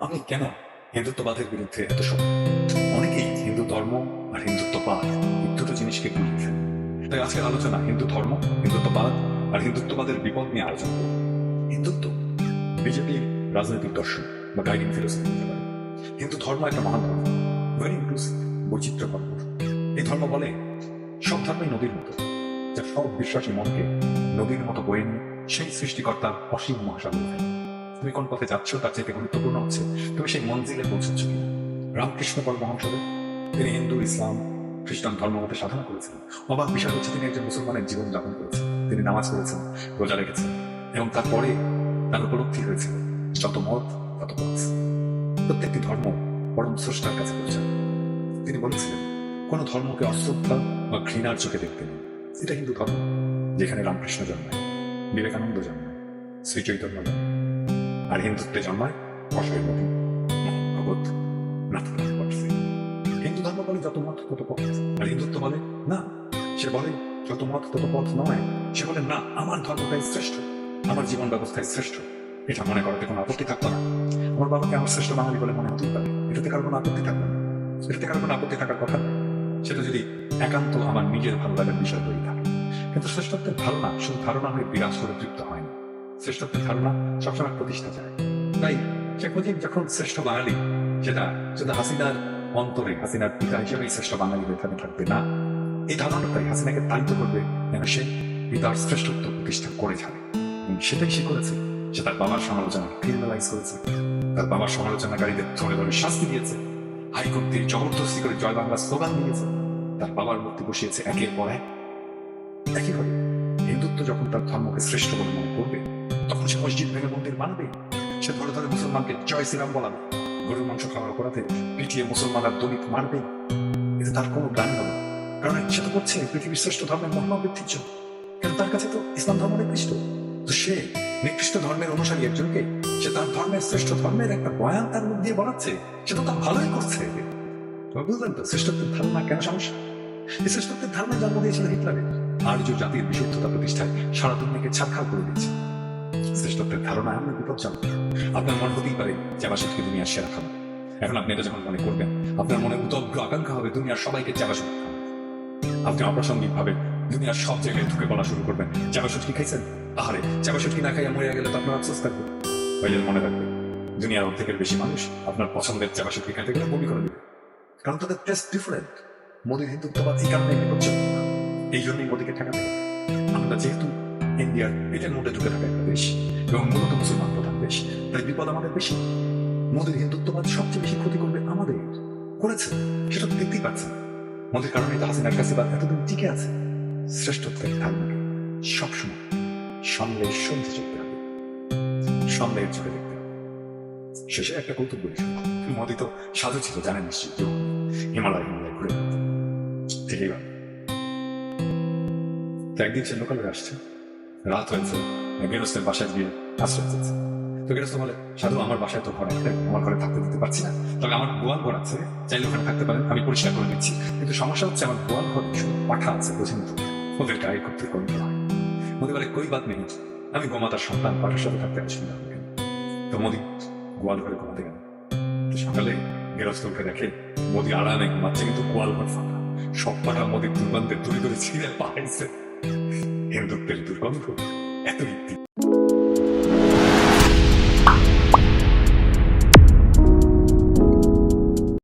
আপনি কেন হিন্দুত্ববাদের বিরুদ্ধে এত সব? অনেকেই হিন্দু ধর্ম আর হিন্দুত্ববাদ এই দুটো জিনিসকে গুলিয়ে তাই আজকের আলোচনা হিন্দু ধর্ম, হিন্দুত্ববাদ আর হিন্দুত্ববাদের বিপদ নিয়ে আলোচনা করব। হিন্দুত্ব বিজেপির রাজনৈতিক দর্শন বা গাইডিং ফিলোসফি হতে পারে। হিন্দু ধর্ম একটা মহান ধর্ম ভেরি ইনক্লুসিভ বৈচিত্র্য ভরপুর এই ধর্ম বলে সব ধর্মই নদীর মতো, যা সব বিশ্বাসী মনকে নদীর মতো বয়ে নিয়ে সেই সৃষ্টিকর্তার অসীম মহাসাগর ফেলে। তুমি কোন পথে যাচ্ছ, তার চাইতে গুরুত্বপূর্ণ হচ্ছে, তুমি সেই মঞ্জিলে পৌঁছচ্ছ কিনা? রামকৃষ্ণ পরমহংসদেব, তিনি হিন্দু, ইসলাম, খ্রিস্টান ধর্ম মতে সাধনা করেছিলেন অবাক বিষয় হচ্ছে তিনি একজন মুসলমানের জীবন যাপন করেছেন। তিনি নামাজ পড়েছেন, রোজা রেখেছেন, এবং তারপরে তার উপলব্ধি হয়েছিল যত মত, তত পথ। প্রত্যেকটি ধর্ম পরম স্রষ্টার কাছে পৌঁছায়। তিনি বলেছিলেন, কোন ধর্মকে অশ্রদ্ধা বা ঘৃণার চোখে দেখতে নেই। এটা হিন্দু ধর্ম, যেখানে রামকৃষ্ণ জন্মায়, বিবেকানন্দ জন্মায় শ্রী চৈতন্য জন্মায়। আর হিন্দুত্বে জন্মায় মতি ভগবত নাথনাথ হিন্দু ধর্ম বলে যত মত, তত পথ আর হিন্দুত্ব বলে, না, সে বলে যত মত, তত পথ নয়। সে বলে, না, আমার ধর্মটাই শ্রেষ্ঠ, আমার জীবন ব্যবস্থায় শ্রেষ্ঠ। এটা মনে করাতে কোনো আপত্তি থাকতো না। আমার বাবাকে আমার শ্রেষ্ঠ বাঙালি বলে মনে হতেই পারে। এটাতে কারও কোনো আপত্তি থাকবে না। এটাতে কারও কোনো আপত্তি থাকার কথা সেটা যদি একান্ত আমার নিজের ভালো লাগার বিষয় হয়ে থাকে। কিন্তু শ্রেষ্ঠত্বের ধারণা, শুধু ধারণা হয়ে বিরাজ করে তৃপ্ত হয় না। শ্রেষ্ঠত্বের ধারণা সবসময় প্রতিষ্ঠা চায়। তাই শেখ মুজিব যখন শ্রেষ্ঠ বাঙালি সেটা শুধু হাসিনার অন্তরে, হাসিনার পিতা হিসেবেই শ্রেষ্ঠ বাঙালি থাকে থাকবে না, এই ধারণাটাই হাসিনাকে তাড়িত করবে যেন সে পিতার শ্রেষ্ঠত্ব প্রতিষ্ঠা করে যাবে এবং সেটাই সে করেছে, সে তার বাবার সমালোচনা ক্রিমিনালাইজ করেছে, তার বাবার সমালোচনাকারীদের ধরে ধরে শাস্তি দিয়েছে, হাইকোর্ট দিয়ে জবরদস্তি করে জয় বাংলা স্লোগান দিয়েছে, তার বাবার মূর্তি বসিয়েছে একের পর এক। একইভাবে হিন্দুত্ব যখন তার ধর্মকে শ্রেষ্ঠ বলে মনে করবে তখন সে মসজিদ ভেঙে মন্দির মানবে? সে ধরে ধরে মুসলমানকে জয় শ্রীরাম বলাবে। গরুর মাংস খাওয়ার অপরাধে পিটিয়ে মুসলমানরা দলিত মারবে। এতে তার কোনো গান হবে কারণ সে তো করছে পৃথিবীর শ্রেষ্ঠ ধর্মের মহিমা বৃদ্ধির জন্য। তার কাছে তো ইসলাম ধর্ম নিকৃষ্ট তো সে নিকৃষ্ট ধর্মের অনুসারী একজনকে, সে তার ধর্মের শ্রেষ্ঠ ধর্মের একটা বয়ান তার মুখ দিয়ে বলাচ্ছে সে তো তার ভালোই করছে। বুঝলেন তো, শ্রেষ্ঠত্বের ধারণা কেন সমস্যা? এই শ্রেষ্ঠত্বের ধারণা জন্ম দিয়েছিল হিটলারের আর্য জাতির বিশুদ্ধতা প্রতিষ্ঠায় সারা দুনিয়াকে ছাড়খাড় করে দিচ্ছে শ্রেষ্ঠত্বের ধারণা এমন বিপজ্জনক আপনার মনে হতেই পারে যে আবাসিককে দুনিয়ার সেরা খাবার এখন আপনি এটা যখন মনে করবেন, আপনার মনে উদগ্র আকাঙ্ক্ষা হবে দুনিয়ার সবাইকে চাবাসুট আপনি অপ্রাসঙ্গিক ভাবে দুনিয়ার সব জায়গায় ঢুকে বলা শুরু করবেন। চাবাসুট কি খাইছেন? আহারে চাবাসুট কি না খাইয়া মরে গেলে তো আপনার আফসোস থাকবে। ওই মনে রাখবে দুনিয়ার অর্ধেকের বেশি মানুষ আপনার পছন্দের চাবাসুট কি খাইতে গেলে বমি করে দেবে। কারণ তাদের টেস্ট ডিফারেন্ট মোদীর হিন্দুত্ববাদ এই কারণে এই জন্যই মোদীকে ঠেকাতে আমরা যেহেতু ইন্ডিয়ার পেটের মধ্যে ঢুকে থাকা একটা দেশ এবং মূলত মুসলমান প্রধান দেশ। তাই বিপদ আমাদের বেশি। মোদীর হিন্দুত্ববাদ সবচেয়ে বেশি ক্ষতি করবে আমাদের। করেছে। সেটা তো দেখতেই পাচ্ছেন। মোদীর কারণে তো হাসিনার কাছে বা এতদিন টিকে আছে। শ্রেষ্ঠত্বের ধারণাকে সবসময় সন্দেহের সন্ধে চলতে হবে। সন্দেহের চোখে দেখতে হবে। শেষে একটা কৌতুক বলি। মোদী তো সাধু ছিল, জানেন নিশ্চিত হিমালয় হিমালয় ঘুরে ভাবে তো একদিন সে লোকাল আসছে। রাত হয়েছে গেরস্তের বাসায় গিয়ে আশ্রয় চেয়েছে তো গেরস্ত বলে, সাধু, আমার বাসায় তো ঘর আমার ঘরে থাকতে দিতে পারছি না। তবে আমার গোয়াল ঘর আছে, চাইলে ওখানে থাকতে পারেন, আমি পরিষ্কার করে দিচ্ছি। কিন্তু সমস্যা হচ্ছে, আমার গোয়াল ঘর পাঠা আছে বোঝেন তো ওদের গায়ে করতে করতে হয়। মোদি বলে, কই বাদ নেই, আমি গোমাতার সন্তান, পাঠার সাথে থাকতে অসুবিধা না তো মোদি গোয়াল ঘরে ঘুমাতে গেল। তো সকালে গেরস্ত উঠে দেখে মোদি আরামে ঘুমাচ্ছে, কিন্তু গোয়াল ঘর ফাঁকা। সব পাঠা মোদির দুর্গন্ধে দূরে দূরে ছিঁড়ে পাহাইছে হিন্দুত্বের দুর্গন্ধ এত ভিত্তি